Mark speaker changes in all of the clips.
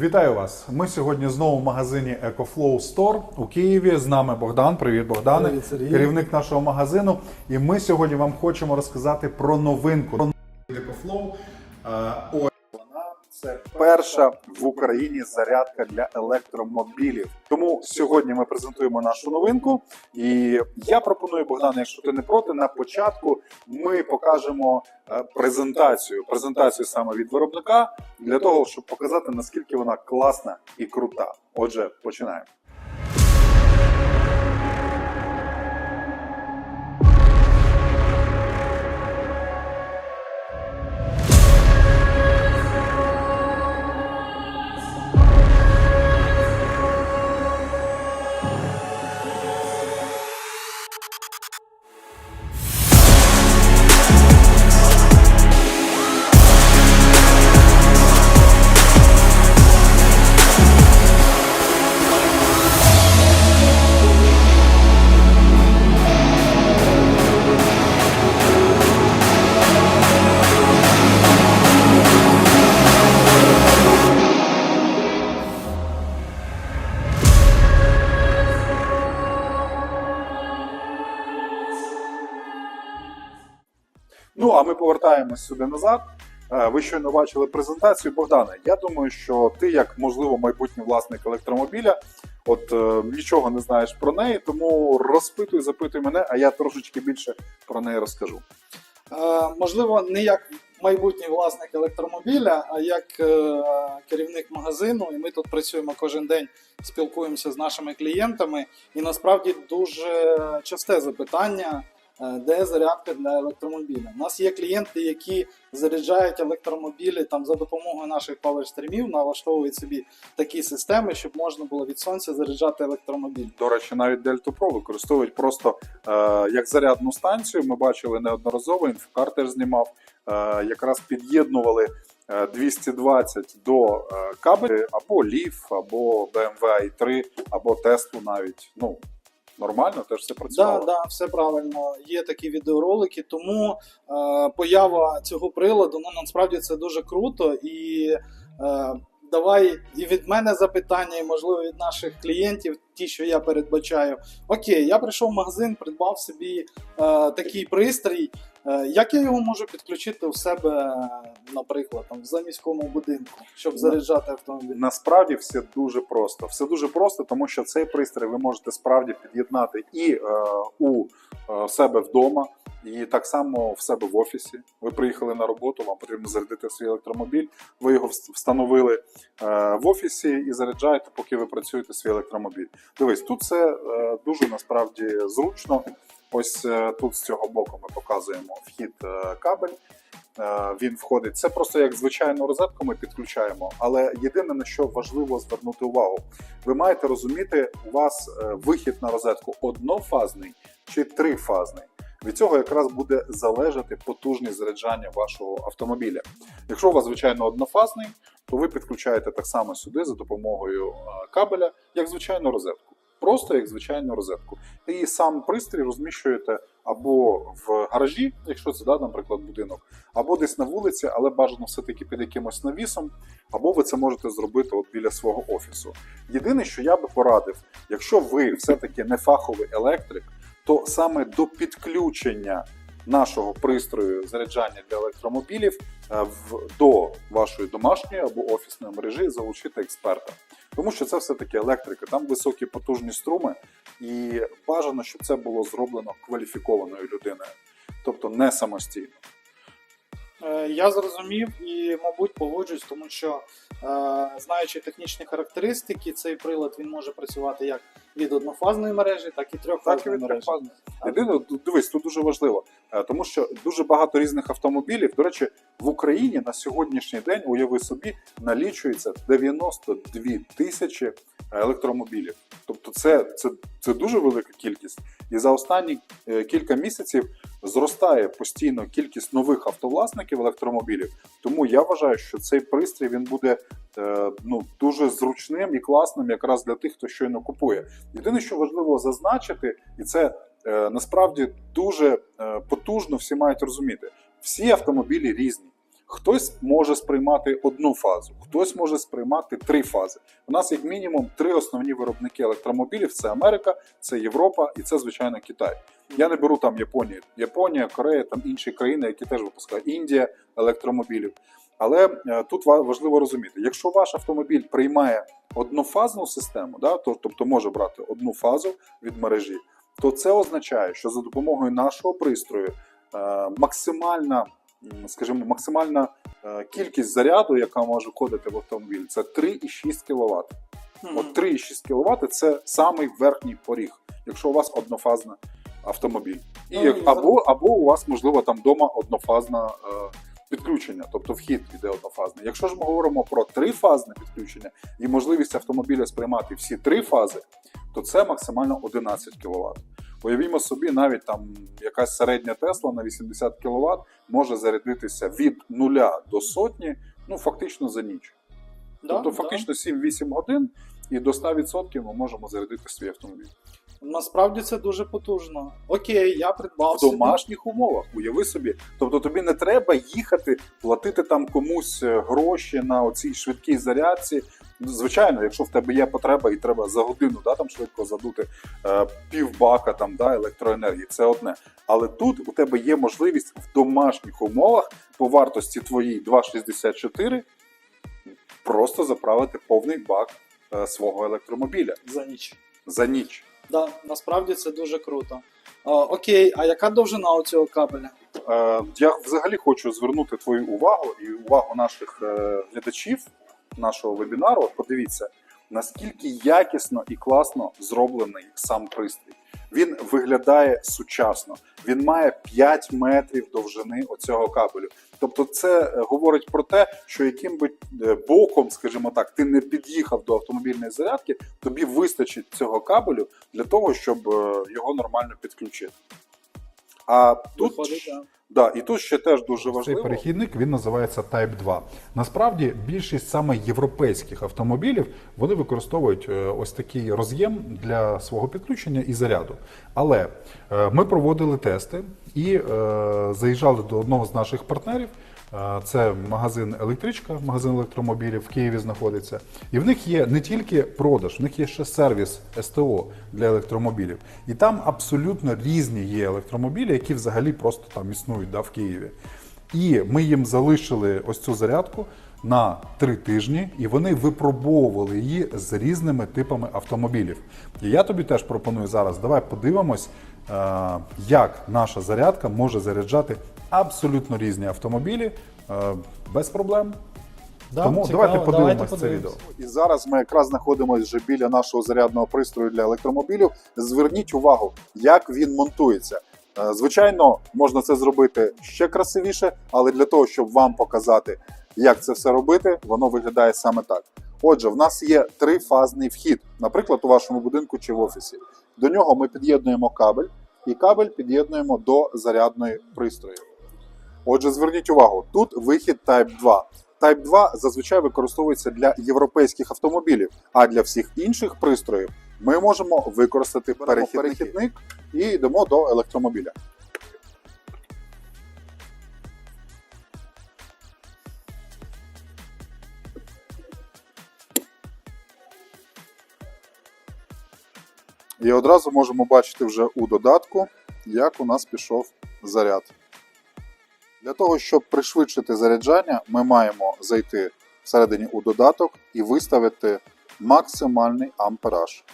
Speaker 1: Вітаю вас! Ми сьогодні знову в магазині EcoFlow Store у Києві. З нами Богдан. Привіт, Богдане,
Speaker 2: Привіт, Сергій.
Speaker 1: керівник нашого магазину. І ми сьогодні вам хочемо розказати про новинку. Про EcoFlow. Це перша в Україні зарядка для електромобілів. Тому сьогодні ми презентуємо нашу новинку. І я пропоную, Богдан, якщо ти не проти, на початку ми покажемо е, презентацію. Презентацію саме від виробника для того, щоб показати наскільки вона класна і крута. Отже, починаємо. А ми повертаємось сюди назад. Е, Ви щойно бачили презентацію Богдане. Я думаю, що ти, як можливо, майбутній власник електромобіля, от е, нічого не знаєш про неї, тому розпитуй, запитуй мене, а я трошечки більше про неї розкажу.
Speaker 2: Е, можливо, не як майбутній власник електромобіля, а як керівник магазину. І ми тут працюємо кожен день, спілкуємося з нашими клієнтами. І насправді дуже часте запитання. Е, Де зарядка для електромобіля? У нас є клієнти, які заряджають електромобілі там за допомогою наших паверстрімів, налаштовують собі такі системи, щоб можна було від сонця заряджати електромобіль.
Speaker 1: До речі, навіть Delta Pro використовують просто е, як зарядну станцію. Ми бачили неодноразово, інфокар теж знімав. Е, якраз під'єднували е, 220 до е, кабелю або Leaf, або BMW i3, або Tesla навіть. Ну, нормально, теж все
Speaker 2: Да, да, все правильно. Є такі відеоролики, тому е, поява цього приладу ну насправді це дуже круто. І е, давай і від мене запитання, і можливо від наших клієнтів, ті, що я передбачаю. Окей, я прийшов в магазин, придбав собі е, такий пристрій. Е, як я його можу підключити у себе, наприклад, там в заміському будинку, щоб заряджати автомобіль?
Speaker 1: Насправді все дуже просто. Все дуже просто, тому що цей пристрій ви можете справді під'єднати і е, у е, себе вдома, і так само в себе в офісі. Ви приїхали на роботу, вам потрібно зарядити свій електромобіль. Ви його встановили е, в офісі і заряджаєте, поки ви працюєте свій електромобіль. Дивись, тут все е, дуже насправді зручно. Ось е, тут з цього боку ми показуємо вхід е, кабель. Е, Він входить. Це просто як звичайну розетку ми підключаємо. Але єдине на що важливо звернути увагу, ви маєте розуміти, у вас вихід на розетку однофазний чи трифазний. Від цього якраз буде залежати потужність заряджання вашого автомобіля. Якщо у вас звичайно однофазний, то ви підключаєте так само сюди за допомогою кабеля, як звичайну розетку. Просто як звичайну розетку. І сам пристрій розміщуєте або в гаражі, якщо це да, наприклад, будинок, або десь на вулиці, але бажано все-таки під якимось навісом, або ви це можете зробити от біля свого офісу. Єдине, що я би порадив, якщо ви все-таки не фаховий електрик, то саме до підключення нашого пристрою заряджання для електромобілів е, до вашої домашньої або офісної мережі залучити експерта. Тому що це все-таки електрика, там високі потужні струми, і бажано, щоб це було зроблено кваліфікованою людиною, тобто не самостійно.
Speaker 2: Е, Я зрозумів і, мабуть, погоджуюсь, тому що, е, знаючи технічні характеристики, цей прилад він може працювати як від однофазної мережі, так і трьохфазної мережі.
Speaker 1: Єдине, дивись, тут дуже важливо, е, тому що дуже багато різних автомобілів. До речі, в Україні на сьогоднішній день, уяви собі, налічується 92 тисячі електромобілів. Тобто, це, це, це дуже велика кількість. І за останні е, кілька місяців зростає постійно кількість нових автовласників електромобілів. Тому я вважаю, що цей пристрій він буде е, ну, дуже зручним і класним якраз для тих, хто щойно купує. Єдине, що важливо зазначити, і це е, насправді дуже е, потужно всі мають розуміти. Всі автомобілі різні. Хтось може сприймати одну фазу, хтось може сприймати три фази. У нас як мінімум три основні виробники електромобілів: це Америка, це Європа і це звичайно Китай. Я не беру там Японію, Японія, Корея, там інші країни, які теж випускають Індія електромобілів. Але е, тут ва- важливо розуміти, якщо ваш автомобіль приймає однофазну систему, да, то, тобто може брати одну фазу від мережі, то це означає, що за допомогою нашого пристрою е, максимальна, скажімо, максимальна е, кількість заряду, яка може входити в автомобіль, це 3,6 кВт.
Speaker 2: Мгм.
Speaker 1: От 3,6 кВт це самий верхній поріг, якщо у вас однофазний автомобіль. І
Speaker 2: Ну,
Speaker 1: або, або у вас, можливо, там вдома однофазне е, підключення, тобто вхід іде однофазний. Якщо ж ми говоримо про трифазне підключення і можливість автомобіля сприймати всі три фази, то це максимально 11 кВт. Уявімо собі, навіть там якась середня Тесла на 80 кВт може зарядитися від 0 до сотні, ну фактично за ніч.
Speaker 2: Да,
Speaker 1: тобто
Speaker 2: да.
Speaker 1: фактично 7-8 годин, і до 100% ми можемо зарядити свій автомобіль.
Speaker 2: Насправді це дуже потужно. Окей, я придбав
Speaker 1: В
Speaker 2: собі.
Speaker 1: домашніх умовах, уяви собі. Тобто тобі не треба їхати, платити там комусь е, гроші на оцій швидкій зарядці. Звичайно, якщо в тебе є потреба і треба за годину да, там швидко задути е, півбака там, да, електроенергії, це одне. Але тут у тебе є можливість в домашніх умовах по вартості твоїй 2,64 просто заправити повний бак е, свого електромобіля
Speaker 2: за ніч.
Speaker 1: за ніч.
Speaker 2: Да, насправді це дуже круто. О, окей, а яка довжина у цього кабеля?
Speaker 1: Е, Я взагалі хочу звернути твою увагу і увагу наших е, глядачів нашого вебінару. Подивіться, наскільки якісно і класно зроблений сам пристрій. Він виглядає сучасно. Він має 5 метрів довжини оцього кабелю. Тобто, це е, говорить про те, що яким би е, боком, скажімо так, ти не під'їхав до автомобільної зарядки, тобі вистачить цього кабелю для того, щоб е, його нормально підключити. А тут
Speaker 2: да.
Speaker 1: Да, і тут ще теж дуже
Speaker 3: Цей перехідник він називається Type 2. Насправді більшість саме європейських автомобілів вони використовують е, ось такий роз'єм для свого підключення і заряду. Але е, ми проводили тести і е, заїжджали до одного з наших партнерів. Це магазин електричка, магазин електромобілів в Києві знаходиться. І в них є не тільки продаж, в них є ще сервіс СТО для електромобілів. І там абсолютно різні є електромобілі, які взагалі просто там існують да, в Києві. І ми їм залишили ось цю зарядку на три тижні, і вони випробовували її з різними типами автомобілів. І я тобі теж пропоную зараз. Давай подивимось, е, як наша зарядка може заряджати абсолютно різні автомобілі е, без проблем.
Speaker 2: Да,
Speaker 3: Тому
Speaker 2: цікаво,
Speaker 3: давайте подивимось
Speaker 2: давайте
Speaker 3: це відео.
Speaker 1: І зараз ми якраз знаходимося вже біля нашого зарядного пристрою для електромобілів. Зверніть увагу, як він монтується. Е, Звичайно, можна це зробити ще красивіше, але для того, щоб вам показати, як це все робити, воно виглядає саме так. Отже, в нас є трифазний вхід, наприклад, у вашому будинку чи в офісі. До нього ми під'єднуємо кабель, і кабель під'єднуємо до зарядної пристрою. Отже, зверніть увагу, тут вихід Type 2. Type 2 зазвичай використовується для європейських автомобілів, а для всіх інших пристроїв ми можемо використати перехідник і йдемо до електромобіля. І одразу можемо бачити вже у додатку, як у нас пішов заряд. Для того, щоб пришвидшити заряджання, ми маємо зайти всередині у додаток і виставити максимальний ампераж.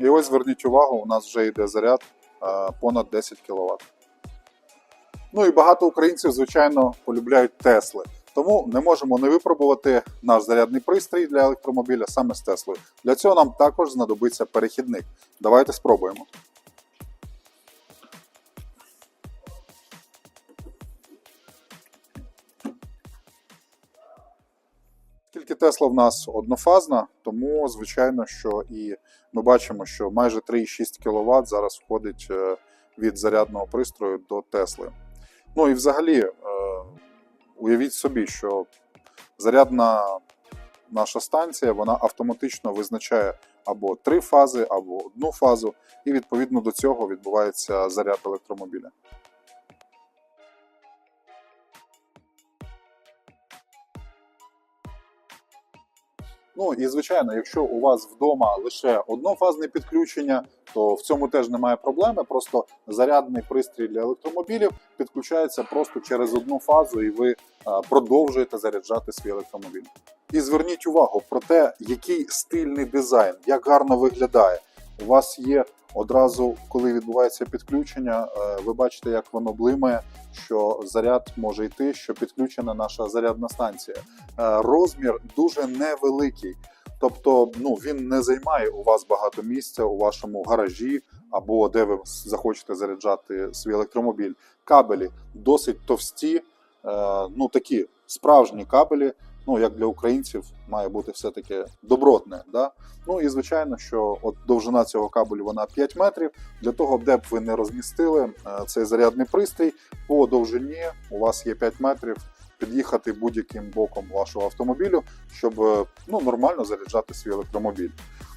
Speaker 1: І ось зверніть увагу, у нас вже йде заряд е, понад 10 кВт. Ну і багато українців, звичайно, полюбляють Тесли. Тому не можемо не випробувати наш зарядний пристрій для електромобіля саме з Теслою. Для цього нам також знадобиться перехідник. Давайте спробуємо. Оскільки Тесла в нас однофазна, тому звичайно, що і ми бачимо, що майже 3,6 кВт зараз входить е, від зарядного пристрою до Тесли. Ну і взагалі, е, уявіть собі, що зарядна наша станція вона автоматично визначає або три фази, або одну фазу, і відповідно до цього відбувається заряд електромобіля. Ну і звичайно, якщо у вас вдома лише однофазне підключення, то в цьому теж немає проблеми. Просто зарядний пристрій для електромобілів підключається просто через одну фазу, і ви продовжуєте заряджати свій електромобіль. І зверніть увагу про те, який стильний дизайн, як гарно виглядає. У вас є одразу, коли відбувається підключення, е, ви бачите, як воно блимає, що заряд може йти, що підключена наша зарядна станція. Е, Розмір дуже невеликий. Тобто, ну він не займає у вас багато місця у вашому гаражі або де ви захочете заряджати свій електромобіль. Кабелі досить товсті, е, ну такі справжні кабелі. Ну як для українців має бути все таки добротне. Да? Ну і звичайно, що от довжина цього кабелю вона 5 метрів. Для того, де б ви не розмістили е, цей зарядний пристрій, по довжині у вас є 5 метрів. Під'їхати будь-яким боком вашого автомобілю, щоб е, ну, нормально заряджати свій електромобіль.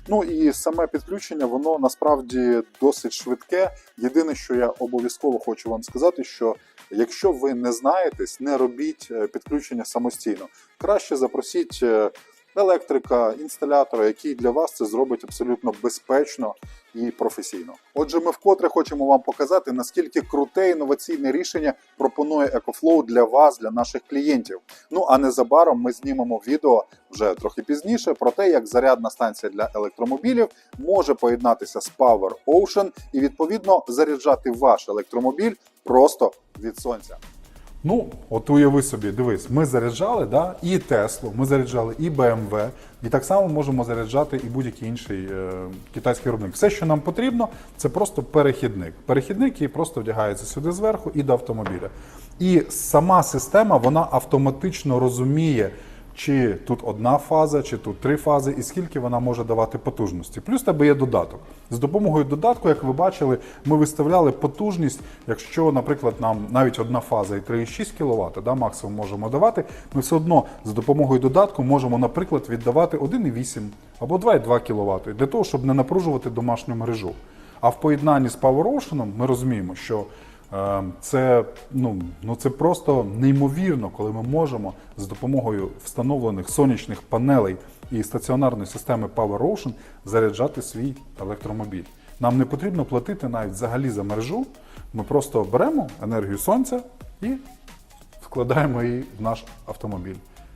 Speaker 1: Ну і саме підключення, воно насправді досить швидке. Єдине, що я обов'язково хочу вам сказати, що якщо ви не знаєтесь, не робіть е, підключення самостійно. Краще запросіть е, електрика, інсталятора, який для вас це зробить абсолютно безпечно і професійно. Отже, ми вкотре хочемо вам показати, наскільки круте інноваційне рішення пропонує EcoFlow для вас, для наших клієнтів. Ну а незабаром ми знімемо відео вже трохи пізніше про те, як зарядна станція для електромобілів може поєднатися з Power Ocean і відповідно заряджати ваш електромобіль просто від сонця.
Speaker 3: Ну, от уяви собі, дивись, ми заряджали да, і Теслу, ми заряджали і BMW, і так само можемо заряджати і будь-який інший е, китайський виробник. Все, що нам потрібно, це просто перехідник. Перехідник, який просто вдягається сюди зверху і до автомобіля. І сама система вона автоматично розуміє, чи тут одна фаза, чи тут три фази, і скільки вона може давати потужності. Плюс тебе є додаток. З допомогою додатку, як ви бачили, ми виставляли потужність. Якщо, наприклад, нам навіть одна фаза і 3,6 кВт, да, максимум можемо давати, ми все одно з допомогою додатку можемо, наприклад, віддавати 1,8 або 2,2 кВт для того, щоб не напружувати домашню мережу. А в поєднанні з PowerOcean ми розуміємо, що Це ну, ну це просто неймовірно, коли ми можемо з допомогою встановлених сонячних панелей і стаціонарної системи PowerOcean заряджати свій електромобіль. Нам не потрібно платити навіть взагалі за мережу. Ми просто беремо енергію сонця і вкладаємо її в наш автомобіль.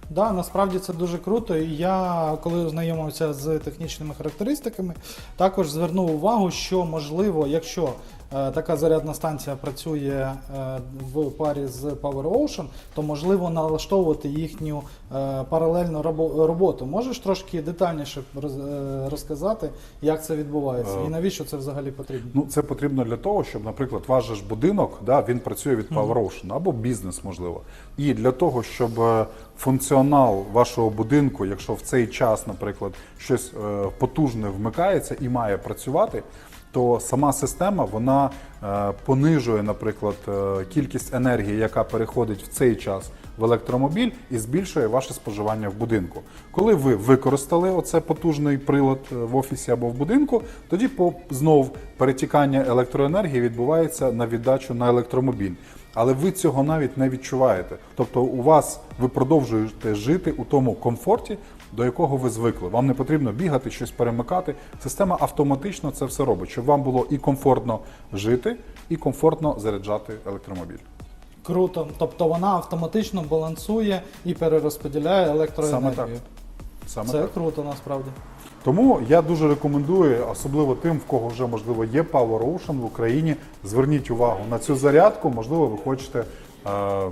Speaker 2: Да, насправді це дуже круто. І я, коли ознайомився з технічними характеристиками, також звернув увагу, що можливо, якщо е, така зарядна станція працює е, в парі з PowerOcean, то можливо налаштовувати їхню е, паралельну роботу. Можеш трошки детальніше е, розказати, як це відбувається
Speaker 3: Е,
Speaker 2: і навіщо це взагалі потрібно?
Speaker 3: Ну, це потрібно для того, щоб, наприклад, ваш ж будинок, да, він працює від PowerOcean або бізнес, можливо. І для того, щоб е, функціонал вашого будинку, якщо в цей час, наприклад, щось е, потужне вмикається і має працювати, то сама система вона е, понижує, наприклад, е, кількість енергії, яка переходить в цей час в електромобіль, і збільшує ваше споживання в будинку. Коли ви використали оце потужний прилад е, в офісі або в будинку, тоді по знов перетікання електроенергії відбувається на віддачу на електромобіль. Але ви цього навіть не відчуваєте. Тобто, у вас ви продовжуєте жити у тому комфорті, до якого ви звикли. Вам не потрібно бігати, щось перемикати. Система автоматично це все робить, щоб вам було і комфортно жити, і комфортно заряджати електромобіль.
Speaker 2: Круто. Тобто вона автоматично балансує і перерозподіляє електроенергію.
Speaker 3: Саме так. Саме
Speaker 2: Це
Speaker 3: так.
Speaker 2: круто насправді.
Speaker 3: Тому я дуже рекомендую, особливо тим, в кого вже можливо є Power Ocean в Україні. Зверніть увагу на цю зарядку. Можливо, ви хочете е,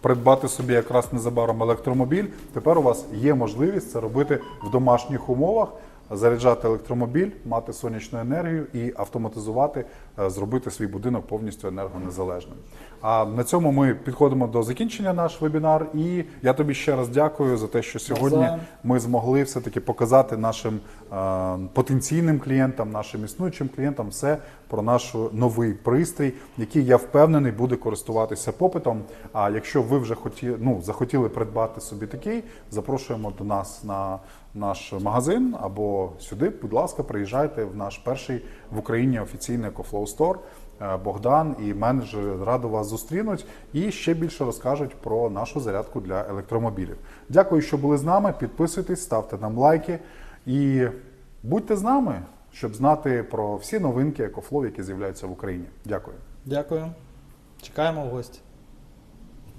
Speaker 3: придбати собі якраз незабаром електромобіль. Тепер у вас є можливість це робити в домашніх умовах. Заряджати електромобіль, мати сонячну енергію і автоматизувати
Speaker 1: зробити свій будинок повністю енергонезалежним. А на цьому ми підходимо до закінчення наш вебінар. І я тобі ще раз дякую за те, що сьогодні ми змогли все-таки показати нашим е, потенційним клієнтам, нашим існуючим клієнтам все про наш новий пристрій, який я впевнений буде користуватися попитом. А якщо ви вже хоті, ну, захотіли придбати собі такий, запрошуємо до нас на наш магазин або сюди. Будь ласка, приїжджайте в наш перший в Україні офіційний EcoFlow Store. Е, Богдан і менеджери радо вас зустрінуть і ще більше розкажуть про нашу зарядку для електромобілів. Дякую, що були з нами. Підписуйтесь, ставте нам лайки і будьте з нами, щоб знати про всі новинки Екофлов, які з'являються в Україні. Дякую.
Speaker 2: Дякую. Чекаємо в гості.